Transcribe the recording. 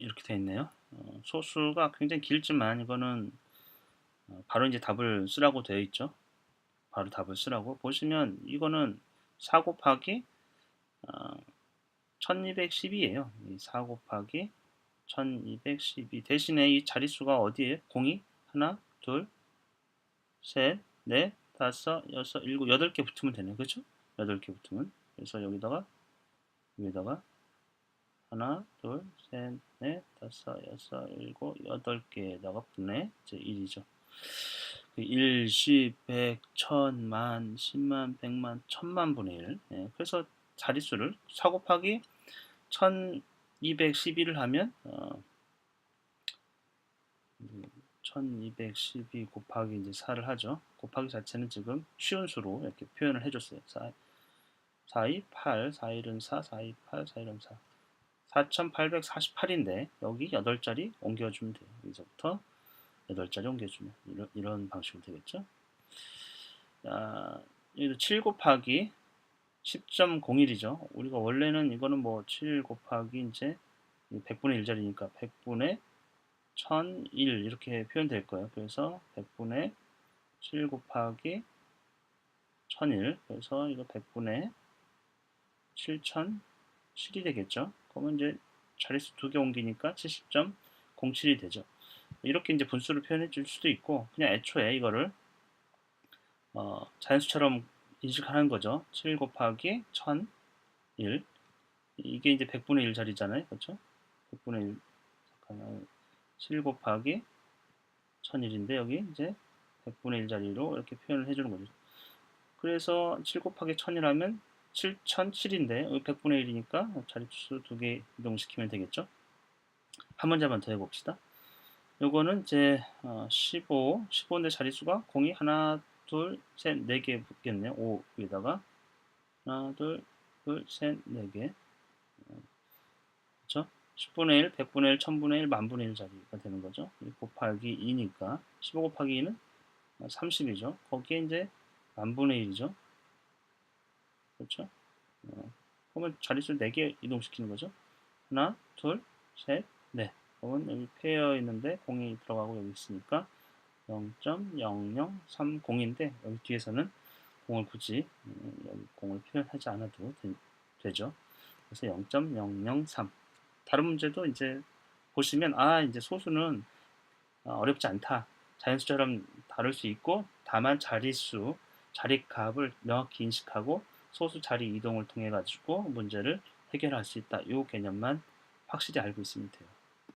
이렇게 되어 있네요. 어, 소수가 굉장히 길지만 이거는 어, 바로 이제 답을 쓰라고 되어 있죠. 바로 답을 쓰라고 보시면 이거는 4 곱하기 어, 1212예요. 4 곱하기 1212 대신에 이 자릿수가 어디에? 공이 하나, 둘, 셋, 넷, 다섯, 여섯, 일곱, 여덟 개 붙으면 되네. 그렇죠? 여덟 개 붙으면. 그래서 여기다가 여기다가 하나, 둘, 셋, 넷, 다섯, 여섯, 일곱, 여덟 개에다가 붙네. 이제 1이죠. 1, 10, 100, 1000, 만, 10만, 100만, 1000만 분의 1. 예, 그래서 자릿수를 4 곱하기 1212를 하면 어, 1212 곱하기 이제 4를 하죠. 곱하기 자체는 지금 쉬운 수로 이렇게 표현을 해줬어요. 4, 4, 2, 8, 4, 1은 4, 4, 2, 8, 4, 1은 4. 4848인데 여기 8자리 옮겨주면 돼요. 여기서부터 8자리 옮겨주면 이런, 이런 방식으로 되겠죠. 자, 여기도 7 곱하기 10.01이죠. 우리가 원래는 이거는 뭐 7 곱하기 이제 100분의 1자리니까 100분의 1001 이렇게 표현될 거예요. 그래서 100분의 7 곱하기 1001 그래서 이거 100분의 7007이 되겠죠. 그러면 이제 자릿수 두 개 옮기니까 70.07이 되죠. 이렇게 이제 분수를 표현해 줄 수도 있고 그냥 애초에 이거를 어, 자연수처럼 인식하는 거죠. 7 곱하기 1001 이게 이제 100분의 1 자리잖아요. 그렇죠? 100분의 1 잠깐만 7 곱하기 1001인데 여기 이제 100분의 1 자리로 이렇게 표현을 해주는 거죠. 그래서 7 곱하기 1000이라면 7007인데 여기 100분의 1이니까 자릿수 두 개 이동시키면 되겠죠. 한 문제만 더 해봅시다. 요거는 이제 15, 15인데 자릿수가 공이 하나, 둘, 셋, 네 개 붙겠네요. 5 위에다가 하나, 둘, 둘, 셋, 네 개. 그렇죠? 10분의 1, 100분의 1, 1000분의 1, 만분의 1 자리가 되는 거죠. 곱하기 2니까 15 곱하기 2는 30이죠. 거기에 이제 만분의 1이죠. 그렇죠? 어, 그러면 자릿수 4개 이동시키는 거죠. 하나, 둘, 셋, 넷. 그러면 여기 페어 있는데 공이 들어가고 여기 있으니까 0.0030인데 여기 뒤에서는 공을 굳이 음, 여기 공을 표현하지 않아도 되, 죠 그래서 0.003 다른 문제도 이제 보시면 아 이제 소수는 어, 어렵지 않다. 자연수처럼 다룰 수 있고 다만 자릿수, 자릿값을 명확히 인식하고 소수 자리 이동을 통해 가지고 문제를 해결할 수 있다. 이 개념만 확실히 알고 있으면 돼요.